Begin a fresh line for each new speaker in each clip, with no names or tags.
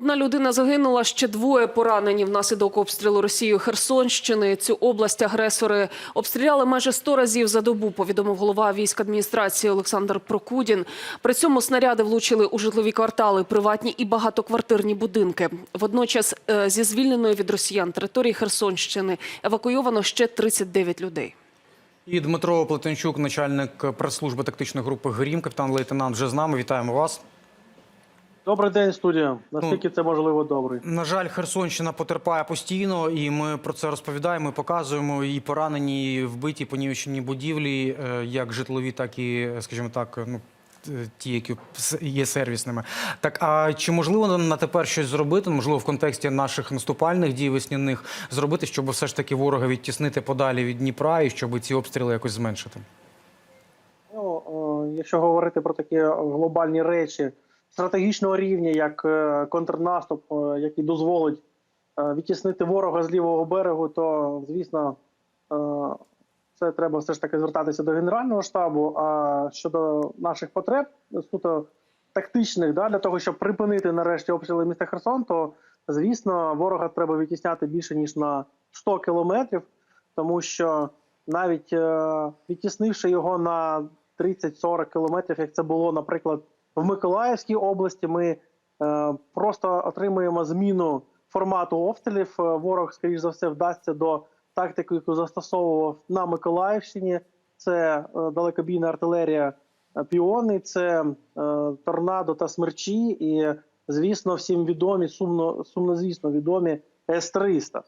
Одна людина загинула, ще двоє поранені внаслідок обстрілу Росією Херсонщини. Цю область агресори обстріляли майже 100 разів за добу, повідомив голова військ адміністрації Олександр Прокудін. При цьому снаряди влучили у житлові квартали, приватні і багатоквартирні будинки. Водночас е, зі звільненої від росіян території Херсонщини евакуйовано ще 39 людей.
І Дмитро Плетенчук, начальник прес-служби тактичної групи Грім, капітан лейтенант, вже з нами. Вітаємо вас.
Добрий день, студія. Наскільки це можливо добрий?
На жаль, Херсонщина потерпає постійно, і ми про це розповідаємо. і Показуємо і поранені, і вбиті, понівечені будівлі, е, як житлові, так і, скажімо так, ну. е, Ті, які є сервісними, так а чи можливо на тепер щось зробити? Можливо, в контексті наших наступальних дій весняних зробити, щоб все ж таки ворога відтіснити подалі від Дніпра і щоб ці обстріли якось зменшити?
Ну, якщо говорити про такі глобальні речі стратегічного рівня, як е, контрнаступ, е, який дозволить е, відтіснити ворога з лівого берегу, то звісно, це треба все ж таки звертатися до Генерального штабу. А щодо наших потреб, суто тактичних, да, для того, щоб припинити нарешті обстріли міста Херсон, то звісно, ворога треба відтісняти більше ніж на 100 кілометрів, тому що навіть відтіснивши його на 30-40 кілометрів, як це було, наприклад, в Миколаївській області, ми е, просто отримуємо зміну формату обстрілів. Е, Ворог, скоріш за все, вдасться до тактики, яку застосовував на Миколаївщині. Це е, далекобійна артилерія піони, це е, торнадо та смерчі, і звісно, всім відомі, сумно, сумнозвісно відомі С-300.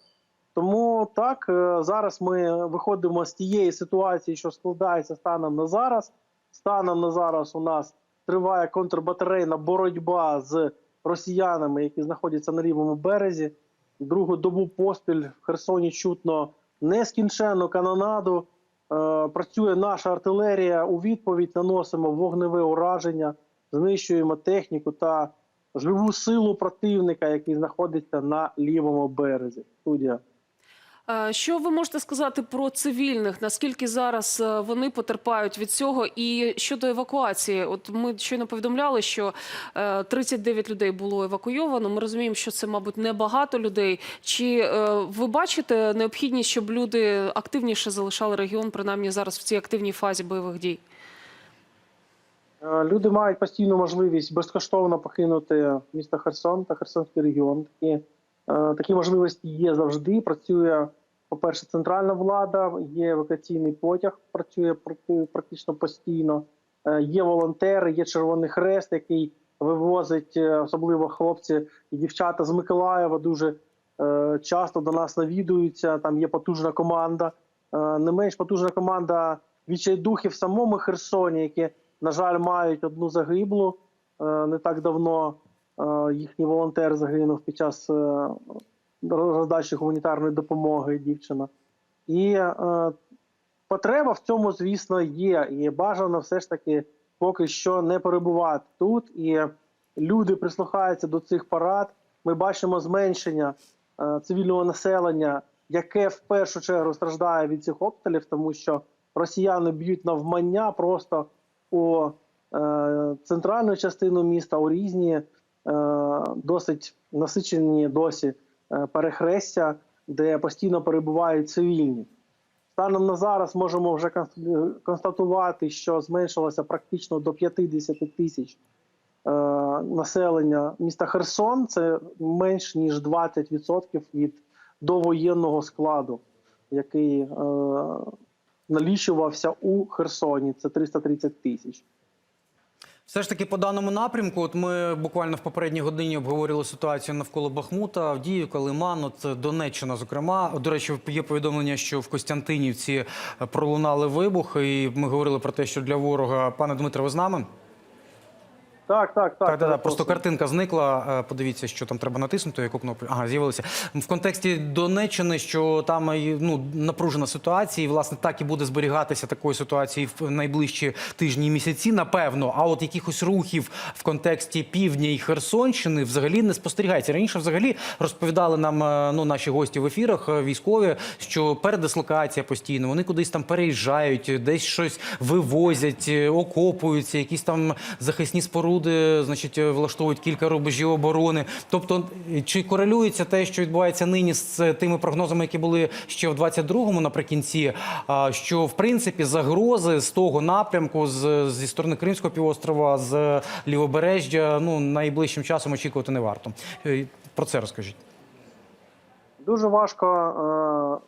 Тому так е, зараз ми виходимо з тієї ситуації, що складається станом на зараз. Станом на зараз у нас триває контрбатарейна боротьба з росіянами, які знаходяться на лівому березі. Другу добу поспіль в Херсоні чутно нескінченну канонаду. Е, працює наша артилерія. У відповідь наносимо вогневе ураження, знищуємо техніку та живу силу противника, який знаходиться на лівому березі. Студія.
Е, Що ви можете сказати про цивільних? Наскільки зараз е, вони потерпають від цього? І щодо евакуації, от ми щойно повідомляли, що е, 39 людей було евакуйовано. Ми розуміємо, що це, мабуть, небагато людей. Чи е, ви бачите необхідність, щоб люди активніше залишали регіон, принаймні зараз в цій активній фазі бойових дій?
Е, Люди мають постійну можливість безкоштовно покинути місто Херсон та Херсонський регіон. Е, такі можливості є завжди. Працює, по-перше, центральна влада, є евакуаційний потяг, працює практи- практично постійно. Е, Є волонтери, є Червоний Хрест, який вивозить, е, особливо хлопці і дівчата з Миколаєва, дуже е, часто до нас навідуються. Там є потужна команда. Е, Не менш потужна команда відчайдухів в самому Херсоні, які на жаль, мають одну загиблу. Е, Не так давно е, їхній волонтер загинув під час е, роздачі гуманітарної допомоги, дівчина. І е, потреба в цьому, звісно, є. І бажано все ж таки поки що не перебувати тут. І люди прислухаються до цих парад. Ми бачимо зменшення е, цивільного населення, яке в першу чергу страждає від цих обстрілів, тому що росіяни б'ють навмання просто у е, центральну частину міста, у різні е, досить насичені досі е, перехрестя, де постійно перебувають цивільні. Станом на зараз можемо вже констатувати, що зменшилося практично до 50 тисяч е, населення міста Херсон. Це менш ніж 20% від довоєнного складу, який е, налічувався у Херсоні. Це 330 тисяч.
Все ж таки, по даному напрямку, от ми буквально в попередній годині обговорювали ситуацію навколо Бахмута, Авдіївка, Лиман, от Донеччина, зокрема. До речі, є повідомлення, що в Костянтинівці пролунали вибухи, і ми говорили про те, що для ворога, пане Дмитре, ви з нами?
Так, так, так.
Так, так, так. Просто картинка зникла. Е, Подивіться, що там треба натиснути, яку кнопку. Ага, з'явилися. В контексті Донеччини, що там е, ну, напружена ситуація, і власне так і буде зберігатися такої ситуації в найближчі тижні і місяці, напевно. А от якихось рухів в контексті півдня і Херсонщини взагалі не спостерігається. Раніше взагалі розповідали нам е, ну, наші гості в ефірах військові, що передислокація постійно, вони кудись там переїжджають, десь щось вивозять, окопуються, якісь там захисні споруди споруди, значить, е, влаштовують кілька рубежів оборони. Тобто, е, чи корелюється те, що відбувається нині з е, тими прогнозами, які були ще в 22-му наприкінці, що в принципі загрози з того напрямку, з, зі сторони Кримського півострова, з лівобережжя, ну найближчим часом очікувати не варто. Про це розкажіть.
Дуже важко.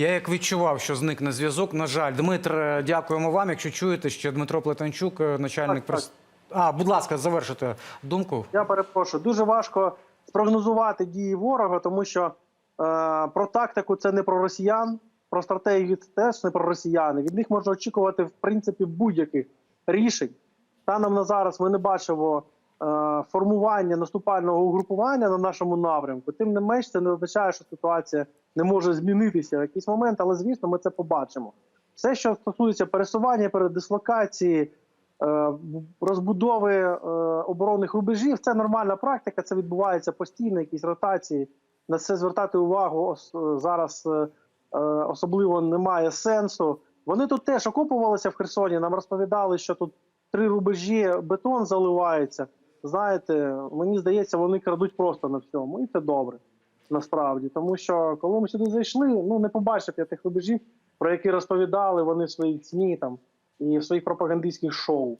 Я як відчував, що зникне зв'язок. На жаль, Дмитре, дякуємо вам. Якщо чуєте, ще Дмитро Плетенчук, е, начальник
Так,
прес. А, будь ласка, завершите думку.
Я перепрошую, дуже важко спрогнозувати дії ворога, тому що е, про тактику це не про росіян, про стратегію це теж не про росіян. Від них можна очікувати в принципі будь-яких рішень. Станом на зараз ми не бачимо формування наступального угрупування на нашому напрямку. Тим не менш, це не означає, що ситуація не може змінитися в якийсь момент, але звісно, ми це побачимо. Все, що стосується пересування, передислокації, е, розбудови е, оборонних рубежів, це нормальна практика. Це відбувається постійно, якісь ротації. На це звертати увагу е, зараз е, е, особливо немає сенсу. Вони тут теж окопувалися в Херсоні. Нам розповідали, що тут три рубежі бетон заливається. Знаєте, мені здається, вони крадуть просто на всьому, і це добре насправді. Тому що коли ми сюди зайшли, ну не побачив я тих рубежів, про які розповідали вони в своїх СМІ там і в своїх пропагандистських шоу.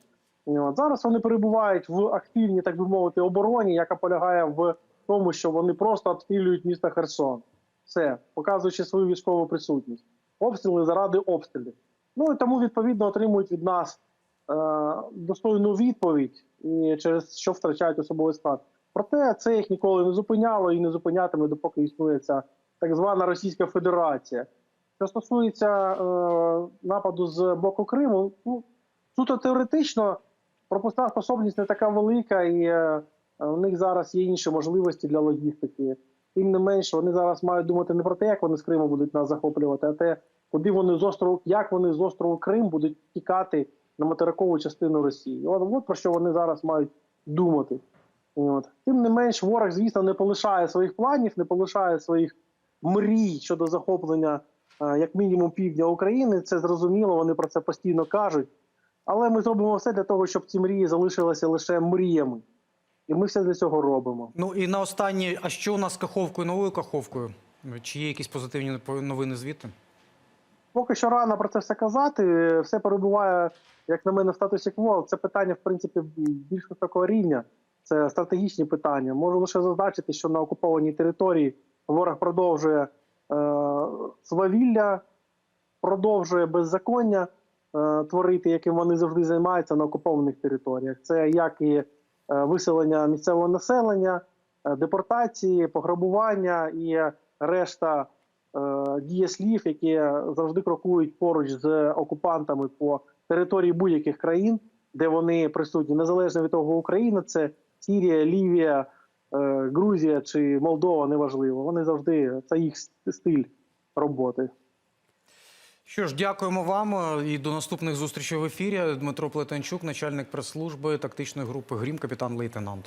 От. Зараз вони перебувають в активній, так би мовити, обороні, яка полягає в тому, що вони просто обстрілюють місто Херсон. Все, показуючи свою військову присутність. Обстріли заради обстрілів. Ну і тому відповідно отримують від нас е, достойну відповідь, і через що втрачають особовий склад. Проте це їх ніколи не зупиняло і не зупинятиме, допоки існує ця так звана Російська Федерація. Що стосується е, нападу з боку Криму, ну суто теоретично пропускна способність не така велика, і е, в них зараз є інші можливості для логістики. Тим не менше, вони зараз мають думати не про те, як вони з Криму будуть нас захоплювати, а те, куди вони з острову, як вони з острову Крим будуть тікати на материкову частину Росії. От, от про що вони зараз мають думати. От. Тим не менш, ворог, звісно, не полишає своїх планів, не полишає своїх мрій щодо захоплення, е, як мінімум, півдня України. Це зрозуміло, вони про це постійно кажуть. Але ми зробимо все для того, щоб ці мрії залишилися лише мріями. І ми все для цього робимо.
Ну і на останнє, а що у нас з каховкою, новою каховкою? Чи є якісь позитивні новини звідти?
Поки що рано про це все казати. Все перебуває, як на мене, в статусі кво. Це питання, в принципі, більш високого рівня. Це стратегічні питання. Можу лише зазначити, що на окупованій території ворог продовжує е, свавілля, продовжує беззаконня е, творити, яким вони завжди займаються на окупованих територіях. Це як і е, виселення місцевого населення, е, депортації, пограбування і решта дієслів, які завжди крокують поруч з окупантами по території будь-яких країн, де вони присутні, незалежно від того, Україна це Сірія, Лівія, е, Грузія чи Молдова, неважливо. Вони завжди це їх стиль роботи.
Що ж, дякуємо вам е, і до наступних зустрічей в ефірі. Дмитро Плетенчук, начальник прес-служби тактичної групи Грім, капітан лейтенант.